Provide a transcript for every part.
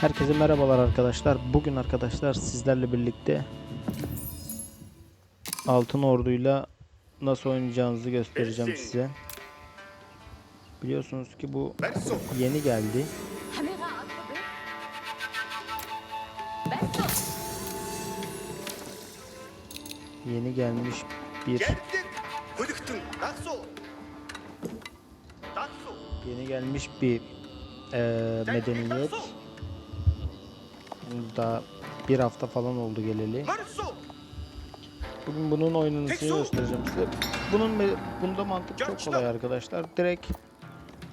Herkese merhabalar arkadaşlar. Bugün arkadaşlar sizlerle birlikte Altın Ordu'yla nasıl oynayacağınızı göstereceğim size. Biliyorsunuz ki bu yeni geldi. Yeni gelmiş bir Yeni gelmiş bir e, medeniyet. Daha bir hafta falan oldu geleli. Bugün bunun oynanışını göstereceğim size. Bunun bunda mantık çok kolay arkadaşlar. Direkt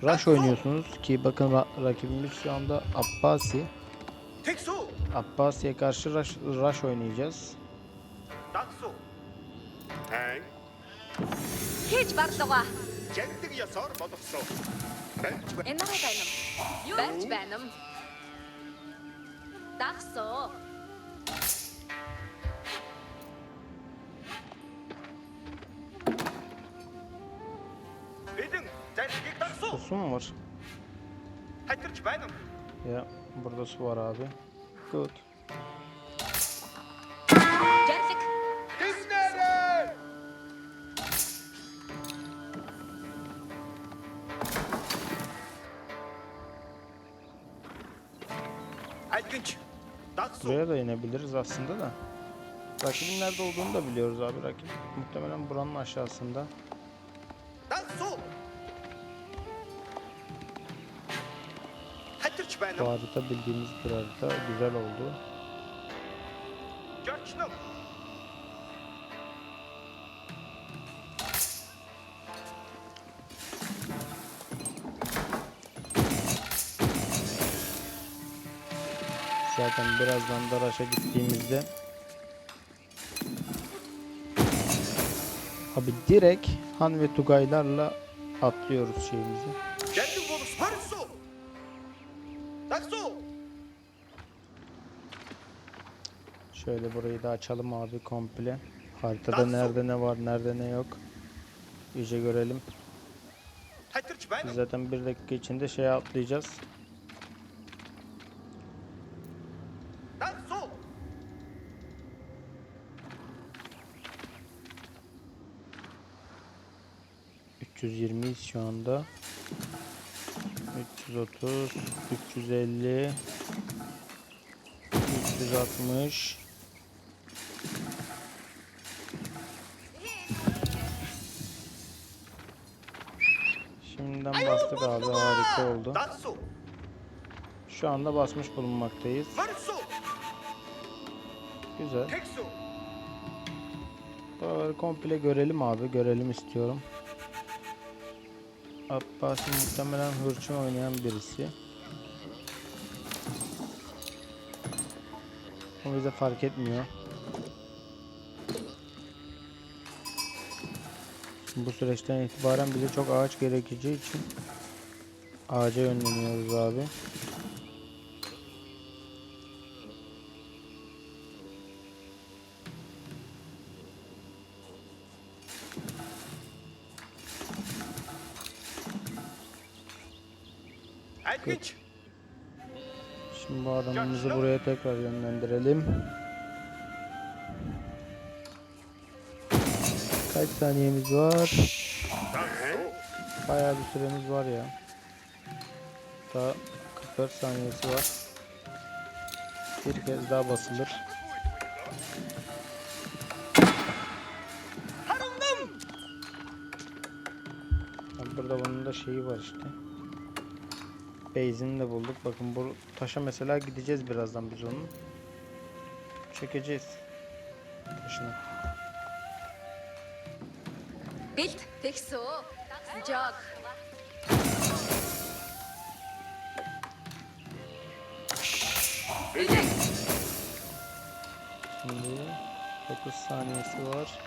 Rush oynuyorsunuz ki bakın ra rakibimiz şu anda Abbasi. Abbasi'ye karşı rush, rush oynayacağız. Hiç baktığa. Gendik yasar batıksa. Bench benim. Bench benim. 낙서 Bedin. Geldik nakso. Su mu var? Haytırç benim. Ya burada su var abi. Good. Buraya da inebiliriz aslında da. Rakibin nerede olduğunu da biliyoruz abi. Rakip muhtemelen buranın aşağısında. Bu harita bildiğimiz bir harita. Güzel oldu. Zaten birazdan da Raş'a gittiğimizde Abi direkt Han ve Tugaylarla atlıyoruz şeyimizi. Şöyle burayı da açalım abi komple. Haritada nerede ne var nerede ne yok. İyice görelim. Biz zaten bir dakika içinde şeye atlayacağız. Nakso. 320'yiz şu anda. 330, 350, 360. Şimdiden bastık abi harika oldu. Şu anda basmış bulunmaktayız. Güzel. Buraları komple görelim abi. Görelim istiyorum. Abbasi muhtemelen hırçın oynayan birisi. O bize fark etmiyor. Bu süreçten itibaren bize çok ağaç gerekeceği için ağaca yönleniyoruz abi. Tekrar yönlendirelim. Kaç saniyemiz var? Bayağı bir süremiz var ya. Daha 44 saniyesi var. Bir kez daha basılır. Burada bunun da şeyi var işte. Base'ini de bulduk. Bakın bu taşa mesela gideceğiz birazdan biz onu. Çekeceğiz. Taşını. Bilt, fixo, sıcak. Şimdi 9 saniyesi var.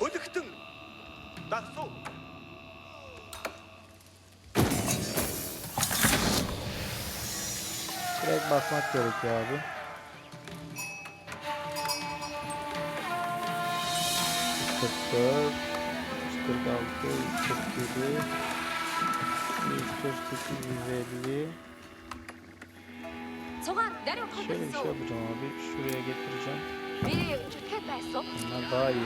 Bıdıktın. Daksu. basmak gerekiyor abi. Kırk dört, kırk altı, kırk yedi, kırk sekiz, yüz elli. Şöyle bir şey yapacağım abi. Şuraya getireceğim. Bunlar daha iyi.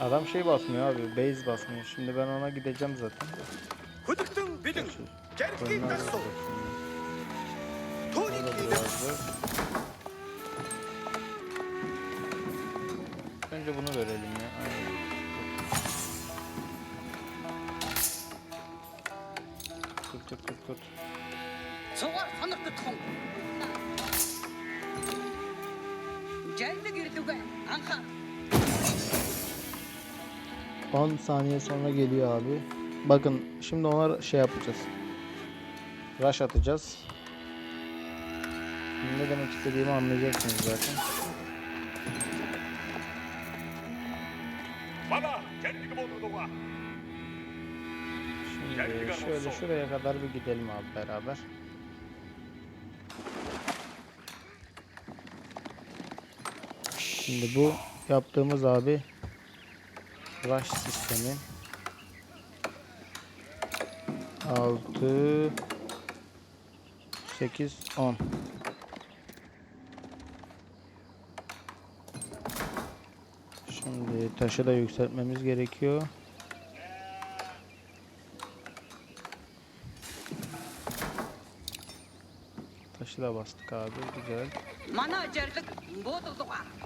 Adam şey basmıyor abi, base basmıyor. Şimdi ben ona gideceğim zaten. Hıdıktın bidin. Gerki şey, kasso. Tony Önce bunu verelim ya. Aynen. Tut tut tut tut. Цугаар сонирхдох. Жардаг ирдүгэ анхаа 10 saniye sonra geliyor abi. Bakın şimdi ona şey yapacağız. Rush atacağız. Ne demek istediğimi anlayacaksınız zaten. Бaba, жаргалыг болдогоо. Şimdi şöyle şuraya kadar bir gidelim abi beraber. Şimdi bu yaptığımız abi rush sistemi 6 8 10 Şimdi taşı da yükseltmemiz gerekiyor. Taşı da bastık abi güzel. Mana acerdik bu tutuğa.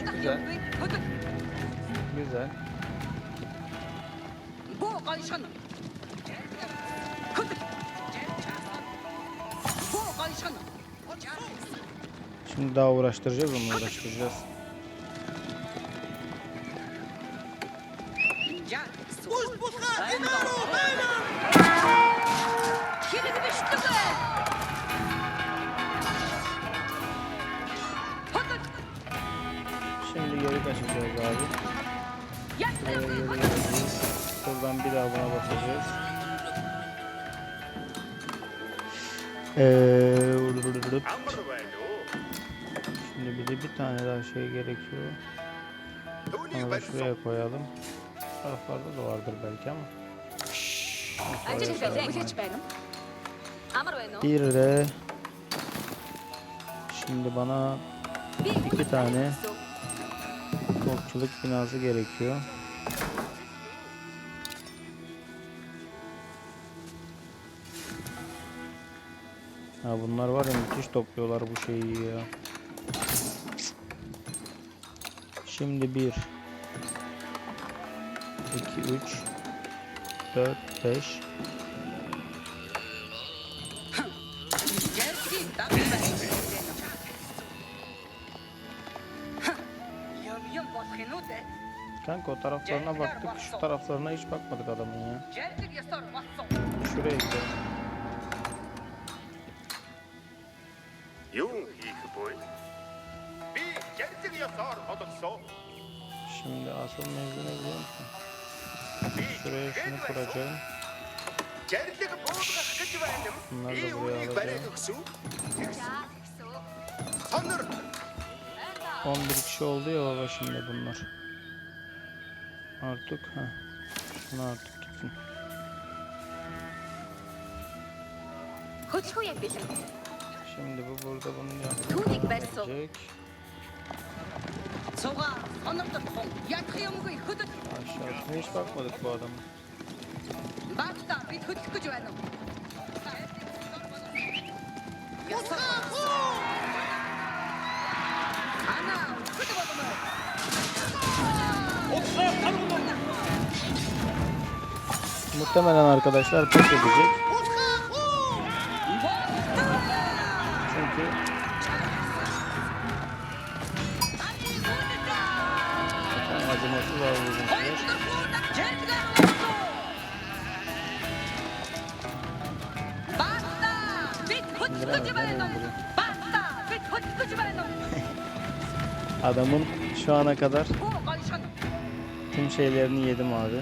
Güzel. Güzel. Şimdi daha uğraştıracağız onu uğraştıracağız. Ee, şimdi bize bir tane daha şey gerekiyor. Onu da şuraya koyalım. Taraflarda da vardır belki ama. Bir de şimdi bana iki tane okçuluk binası gerekiyor. Ha bunlar var ya müthiş topluyorlar bu şeyi ya. Şimdi 1 2 3 4 5 Kanka o taraflarına baktık, şu taraflarına hiç bakmadık adamın ya. Şuraya gidelim. Şimdi asıl mevzu ne biliyor musun? Şuraya şunu kuracağım. Bunlar da buraya alacağım. 11 kişi oldu ya baba şimdi bunlar. Artık ha. Bunu artık gitsin. Şimdi bu burada bunu yapacak. Soba, anladım. Yatkıya mı gıy, hıdık. Aşağı hiç bakmadık bu adamı. Bak da, bir hıdık güvenim. Yasa. Ana, hıdık adamı. Muhtemelen arkadaşlar pes edecek. Adamın şu ana kadar tüm şeylerini yedim abi.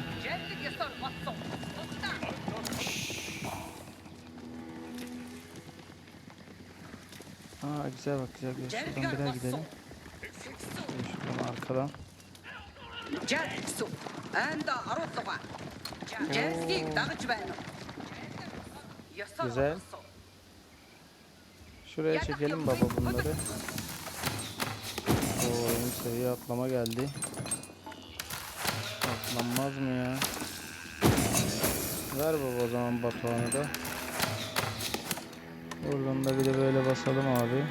Aa güzel bak güzel güzel. Şuradan bir daha gidelim. Şuradan arkadan. Güzel. Şuraya çekelim baba bunları oyun şey seviye atlama geldi. Atlanmaz mı ya? Ver baba o zaman batuhanı da. Buradan da bir de böyle basalım abi.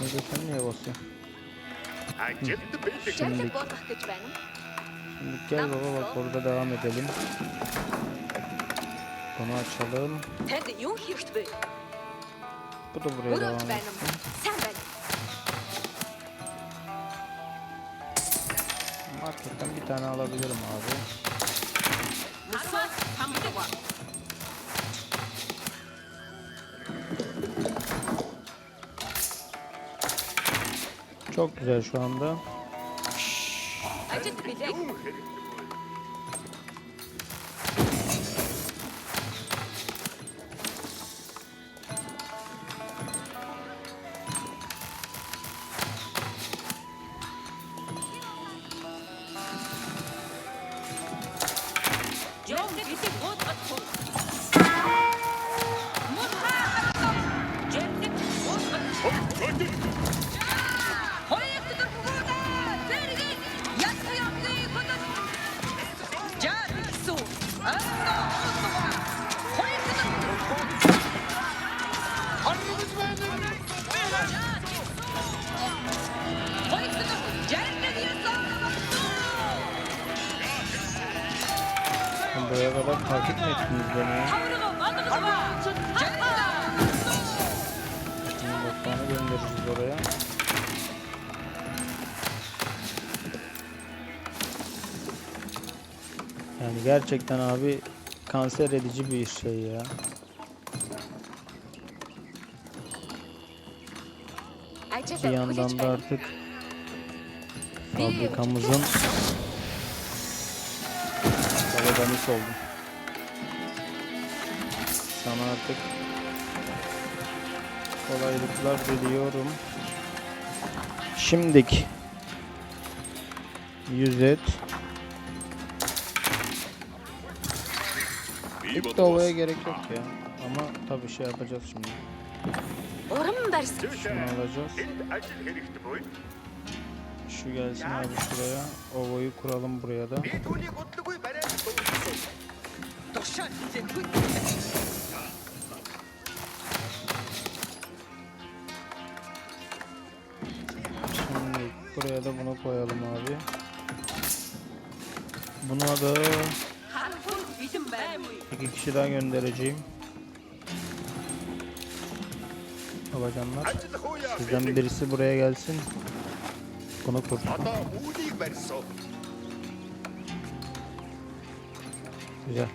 Ne de niye basıyorsun? Şimdi, şimdi gel baba bak orada devam edelim. Bunu açalım. Bu da buraya devam etsin. Sen benim. Marketten bir tane alabilirim abi. Çok güzel şu anda. Acık bir. buraya kadar takip mi ettiniz beni? Şimdi botlarını göndeririz oraya. Yani gerçekten abi kanser edici bir şey ya. Bir yandan da artık fabrikamızın Aramis oldum. Sana artık kolaylıklar diliyorum. Şimdik. Yüzet. Hiç de olaya gerek yok ya. Ama tabii şey yapacağız şimdi. Orada mı dersin? Şunu alacağız. Şu gelsin abi şuraya. Ova'yı kuralım buraya da shut it. Şimdi buraya da bunu koyalım abi. Buna da iki kişi daha göndereceğim. Babacanlar. Sizden birisi buraya gelsin. Bunu kurtar. Güzel.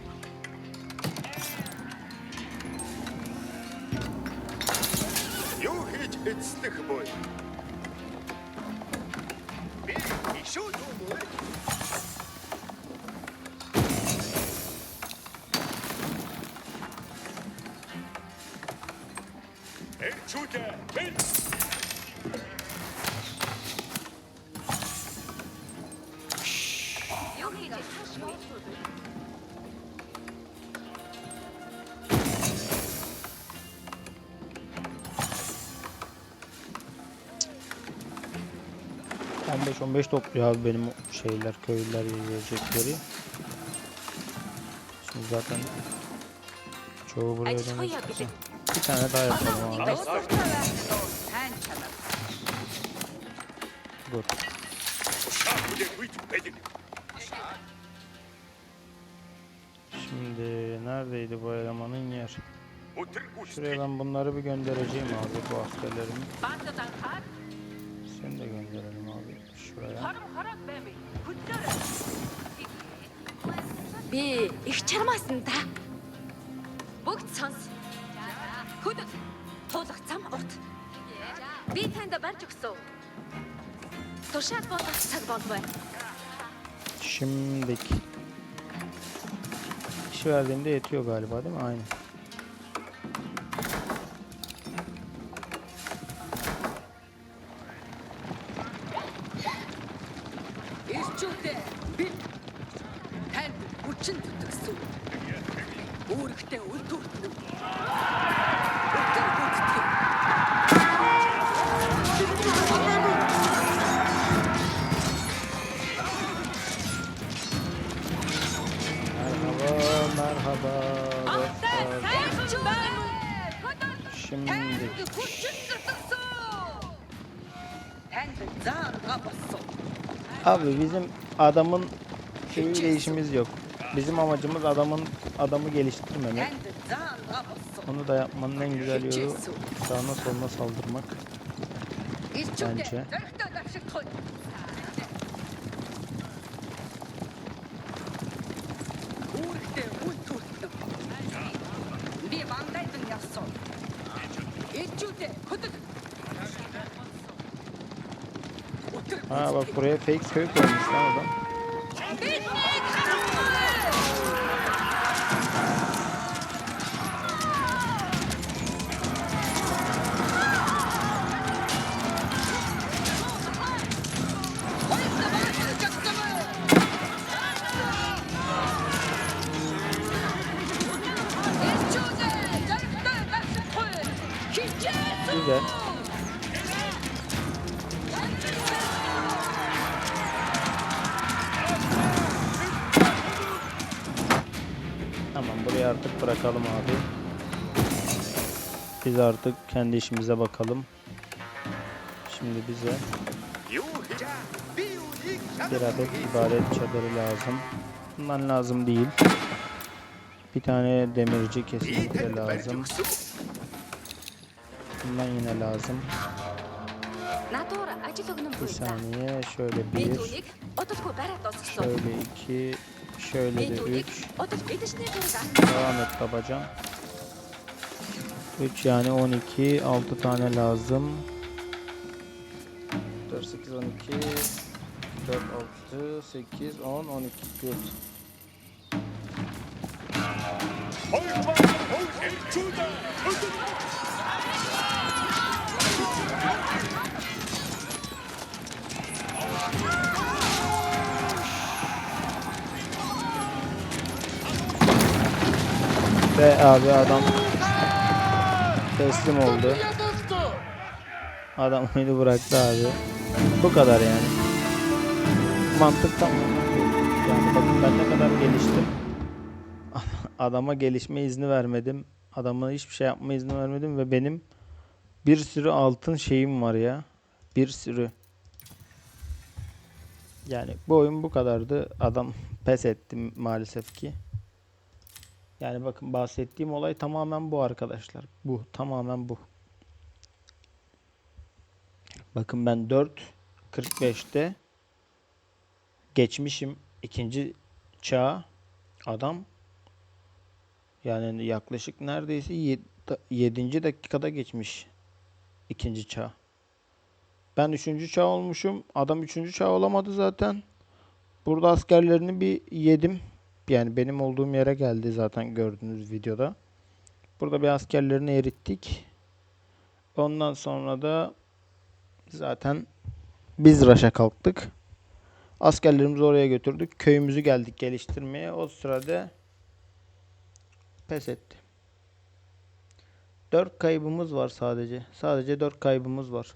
15-15 topluyor abi benim şeyler köylüler yiyecekleri. Şimdi zaten çoğu buraya dönmüştü dönecek. хоёо бэлэг. Bir tane daha yapalım abi. Сайн чанар. Dur. Шахуде быть бедик. Şimdi neredeydi bu elemanın yer? Утыр Şuraya густи. ben bunları bir göndereceğim abi bu askerlerimi. Баатад анхаар Seni de gönderelim abi şuraya. хорон хорон баймыг хүлээр. Би их чармаасан та. Бүгд сонс. Хөдөг. Туулах зам урт. Би танд барьж өгсөн. Тушаал болгох цаг болбой. Şimdiki. İş verdiğimde yetiyor galiba değil mi? Aynen. Ирчүүдээ би танд хүчин зүтгэсэн. Үүрэгтэй үл Abi bizim adamın şeyiyle işimiz yok. Bizim amacımız adamın adamı geliştirmemek. Onu da yapmanın en güzel yolu sağına soluna saldırmak. Bence. Bak buraya fake köy koymuş adam. Biz artık kendi işimize bakalım. Şimdi bize bir adet ibaret çadırı lazım. Bundan lazım değil. Bir tane demirci kesinlikle lazım. Bundan yine lazım. Bir saniye şöyle bir, şöyle iki, şöyle de üç. Devam et babacan. 3 yani 12 6 tane lazım. 4 8 12 4 6 8 10 12 good. Ve abi adam teslim oldu. Adam beni bıraktı abi. Bu kadar yani. Mantık tam. Yani bakın ben ne kadar geliştim. Adama gelişme izni vermedim. Adama hiçbir şey yapma izni vermedim ve benim bir sürü altın şeyim var ya. Bir sürü. Yani bu oyun bu kadardı. Adam pes ettim maalesef ki. Yani bakın bahsettiğim olay tamamen bu arkadaşlar. Bu tamamen bu. Bakın ben 4.45'te geçmişim ikinci çağ adam yani yaklaşık neredeyse 7. dakikada geçmiş ikinci çağ. Ben üçüncü çağ olmuşum. Adam üçüncü çağ olamadı zaten. Burada askerlerini bir yedim. Yani benim olduğum yere geldi zaten gördüğünüz videoda. Burada bir askerlerini erittik. Ondan sonra da zaten biz raşa kalktık. Askerlerimizi oraya götürdük. Köyümüzü geldik geliştirmeye. O sırada pes etti. 4 kaybımız var sadece. Sadece 4 kaybımız var.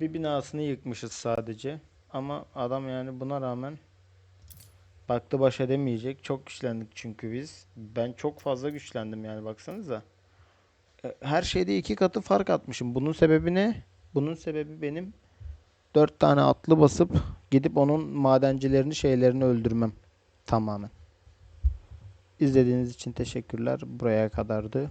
Bir binasını yıkmışız sadece. Ama adam yani buna rağmen baktı baş edemeyecek. Çok güçlendik çünkü biz. Ben çok fazla güçlendim yani baksanıza. E, Her şeyde iki katı fark atmışım. Bunun sebebi ne? Bunun sebebi benim dört tane atlı basıp gidip onun madencilerini şeylerini öldürmem. Tamamen. İzlediğiniz için teşekkürler. Buraya kadardı.